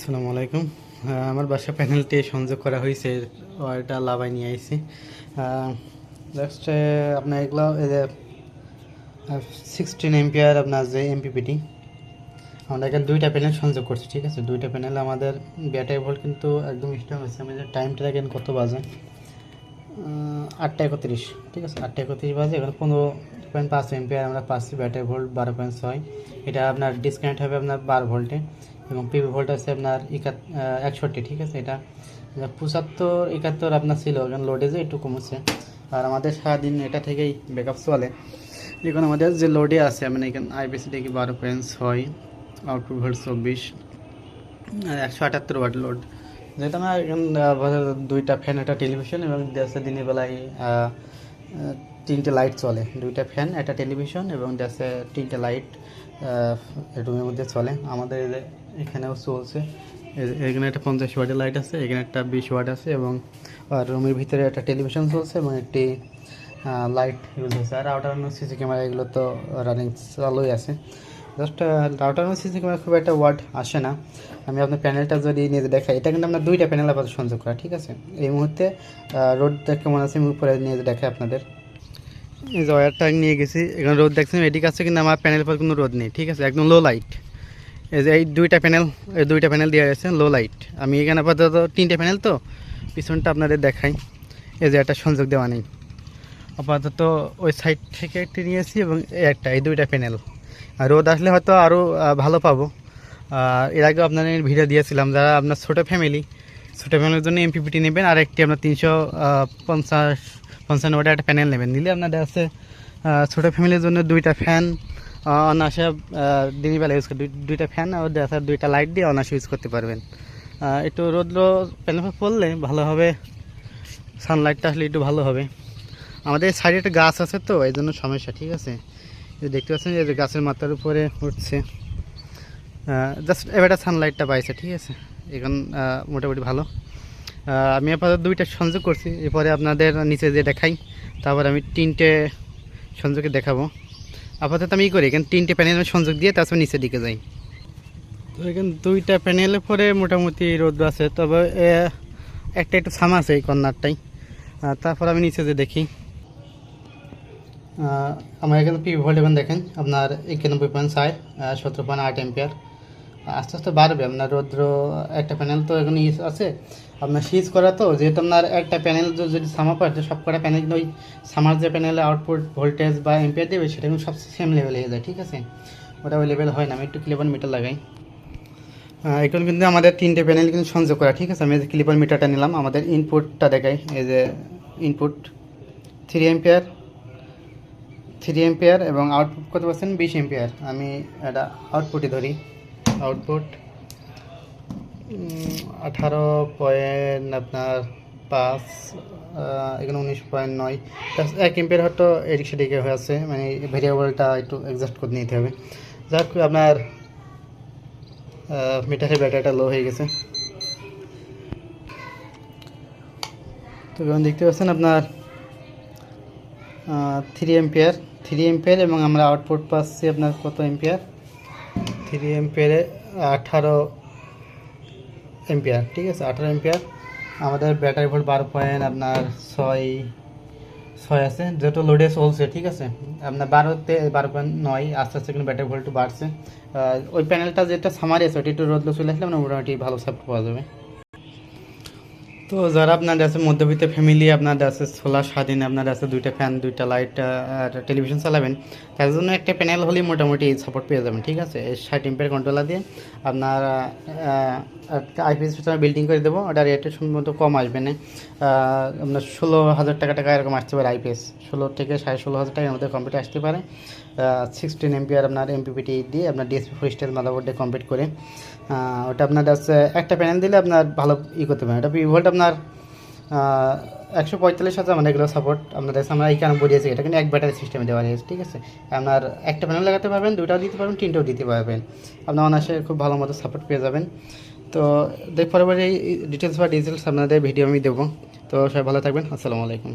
আসসালামু আলাইকুম। আমার বাসা প্যানেলটি সংযোগ করা হয়েছে, ওয়ারটা লাভায় নিয়ে আইছি। নেক্সট আপনার এগুলো সিক্সটিন এমপিআর আপনার যে এমপিপিটি আমরা এখানে দুইটা প্যানেল সংযোগ করছি, ঠিক আছে? দুইটা প্যানেল আমাদের ব্যাটারি ভোল্ট কিন্তু একদম স্ট্রং হয়েছে আমাদের টাইমটা দেখেন কত বাজে আটটা একত্রিশ, ঠিক আছে? আটটা একত্রিশ বাজে, এখানে পনেরো পয়েন্ট পাঁচ এমপিআর আমরা পাচ্ছি ব্যাটারি ভোল্ট বারো পয়েন্ট ছয়। এটা আপনার ডিসকানেক্ট হবে আপনার বারো ভোল্টে এবং পিভি ভোল্ট আছে আপনার একাত একষট্টি, ঠিক আছে? এটা পঁচাত্তর, একাত্তর আপনার ছিল, এখন লোডেজে একটু কমেছে। আর আমাদের সারাদিন এটা থেকেই ব্যাকআপ চলে। এখন আমাদের যে লোডে আছে মানে এখানে আইপিসি দেখি বারো পয়েন্ট ছয় আউটপুট ভোল্ট চব্বিশ, আর একশো আটাত্তর ওয়াট লোড যেহেতু আমার এখন দুইটা ফ্যান, একটা টেলিভিশন এবং দেশে দিনের বেলায় তিনটে লাইট চলে। দুইটা ফ্যান, একটা টেলিভিশন এবং দেশে তিনটে লাইট রুমের মধ্যে চলে। আমাদের এখানেও চলছে। এখানে একটা পঞ্চাশ ওয়াটের লাইট আছে, এখানে একটা বিশ ওয়াট আছে এবং রুমের ভিতরে একটা টেলিভিশন চলছে এবং একটি লাইট ইউজ হচ্ছে আর আউটার সিসি ক্যামেরা এগুলো তো রানিং চালুই আছে। জাস্ট রাউটার সিসি ক্যামেরা খুব একটা ওয়ার্ড আসে না। আমি আপনার প্যানেলটা যদি নিজে দেখাই, এটা কিন্তু আপনার দুইটা প্যানেল আপাতত সংযোগ করা, ঠিক আছে? এই মুহূর্তে রোডটা কেমন আছে আমি উপরে নিয়ে দেখাই আপনাদের। এই যে ওয়ারটা নিয়ে গেছি, এখানে রোদ দেখছেন, এদিকে আছে কিন্তু আমার প্যানেল পর কোনো রোদ নেই, ঠিক আছে? একদম লো লাইট এই যে এই দুইটা প্যানেল এই দুইটা প্যানেল দেওয়া গেছে লো লাইট আমি এখানে আপাতত তিনটে প্যানেল তো, পিছনটা আপনাদের দেখাই। এই যে একটা সংযোগ দেওয়া নেই। আপাতত ওই সাইড থেকে একটি নিয়েছি এবং একটা, এই দুইটা প্যানেল রোদ আসলে হয়তো আরও ভালো পাবো। এর আগেও আপনাদের ভিডিও দিয়েছিলাম, যারা আপনার ছোটো ফ্যামিলি ছোটো ফ্যামিলির জন্য এমপিপিটি নেবেন, আর একটি আপনার তিনশো পঞ্চাশ পঞ্চান্ন একটা প্যানেল নেবেন। নিলে আপনাদের আছে ছোটো ফ্যামিলির জন্য দুইটা ফ্যান অনায়াসে দিনের বেলা ইউজ করে দুইটা ফ্যান আর দেখা দুইটা লাইট দিয়ে অনায়াসে ইউজ করতে পারবেন। একটু রোদ্র প্যানেল পড়লে ভালো হবে সানলাইটটা আসলে একটু ভালো হবে। আমাদের সাইডে একটা গাছ আছে তো, এই জন্য সমস্যা, ঠিক আছে? দেখতে পাচ্ছেন যে গাছের মাথার উপরে উঠছে। জাস্ট এবারে সানলাইটটা পাইছে, ঠিক আছে? এখন মোটামুটি ভালো। আমি আপাতত দুইটা সংযোগ করছি। এরপরে আপনাদের নিচে যে দেখাই, তারপর আমি তিনটে সংযোগে দেখাবো। আপাতত আমি করি, এখানে তিনটে প্যানেল সংযোগ দিয়ে তারপর নিচের দিকে যাই। তো এখানে দুইটা প্যানেলের পরে মোটামুটি রোদ্র আছে, তবে একটা একটু ছামা আছে এই কর্নারটাই। তারপর আমি নিচে যে দেখি আমার এখানে পি ভোল্ট এখন দেখেন, আপনার একানব্বই পয়েন্ট ষাট সতেরো পয়েন্ট আট এম্পিয়ার আস্তে আস্তে বাড়বে, আপনার রৌদ্র একটা প্যানেল তো এখন ইউজ আছে। আপনার সিজ করা তো, যেহেতু আপনার একটা প্যানেল যদি সামা পাচ্ছে সব কটা প্যানেল ওই সামার যে প্যানেলে আউটপুট ভোল্টেজ বা এম্পিয়ার দেবে, সেটা কিন্তু সব সেম লেভেল হয়ে যায়, ঠিক আছে? ওটা ওই লেভেল হয় না, আমি একটু ক্লিপার মিটার লাগাই। এখন কিন্তু আমাদের তিনটে প্যানেল কিন্তু সংযোগ করা, ঠিক আছে? আমি ক্লিপার মিটারটা নিলাম, আমাদের ইনপুটটা দেখাই, এই যে input three ampere three ampere এবং আউটপুট কত পাচ্ছেন বিশ এম্পিয়ার। আমি এটা আউটপুটই ধরি। আউটপুট আঠারো পয়েন্ট আপনার পাঁচ এখানে উনিশ পয়েন্ট নয়। এক এম্পিয়ার হয়তো এদিক সেদিকে হয়ে আছে মানে ভেরিয়েবলটা একটু অ্যাডজাস্ট করে নিতে হবে। যাক, আপনার মিটারের ব্যাটারিটা লো হয়ে গেছে। তো দেখতে পাচ্ছেন আপনার থ্রি এম্পিয়ার। থ্রি এম্পিয়ার এবং আমরা আউটপুট পাচ্ছি আপনার কত এম্পিয়ার থ্রি এম্পিয়ারে আঠারো এম্পিয়ার ঠিক আছে? আঠারো এম্পিয়ার আমাদের ব্যাটারি ভোল্ট বারো পয়েন্ট আপনার ছয় ছয় আছে। যেহেতু লোডে চলছে, ঠিক আছে? আপনার বারোতে বারো পয়েন্ট নয়, আস্তে আস্তে কিন্তু ব্যাটারি ভোল্ট বাড়ছে। ওই প্যানেলটা যেটা সামারি আছে ওটা একটু রোদলো চলে আসলে আপনার মোটামুটি ভালো সাপোর্ট পাওয়া যাবে। তো যারা আপনার আছে মধ্যবিত্ত ফ্যামিলি আপনার আছে সোলার স্বাধীন আপনার আছে দুইটা ফ্যান দুইটা লাইট আর টেলিভিশন চালাবেন, তার জন্য একটা প্যানেল হলেই মোটামুটি সাপোর্ট পেয়ে যাবেন, ঠিক আছে? এই ষাট ইম্পের কন্ট্রোলার দিয়ে আপনার আইপিএস সিস্টেমে বিল্ডিং করে দেবো। ওটা রেটে সম্ভবত কম আসবে না। আপনার ষোলো হাজার টাকা টাকা এরকম আসতে পারে আইপিএস। ষোলো থেকে সাড়ে ষোলো হাজার টাকার মধ্যে কমপ্লিট আসতে পারে। সিক্সটিন এমপিআর আপনার এমপিপিটি দিয়ে আপনার ডিএসপি ফোর স্টাইল মাদারবোর্ডে কমপ্লিট করে। ওটা আপনার একটা প্যানেল দিলে আপনার ভালো ই করতে পারেন। ওটা ভোল্ট আপনার একশো পঁয়তাল্লিশ হাজার আমাদের এগুলো সাপোর্ট আপনাদের আমরা এই কারণে বলিয়েছি এটা কিন্তু এক ব্যাটারি সিস্টেমে দেওয়া হয়েছে, ঠিক আছে? আপনার একটা প্যানেল লাগাতে পারবেন দুটাও দিতে পারবেন, তিনটেও দিতে পারবেন। আপনার অনায়াসে খুব ভালো মতো সাপোর্ট পেয়ে যাবেন। তো দেখ পরবর্তী ডিটেলস বা ডিটেলস আপনাদের ভিডিও আমি দেবো। তো সবাই ভালো থাকবেন। আসসালামু আলাইকুম।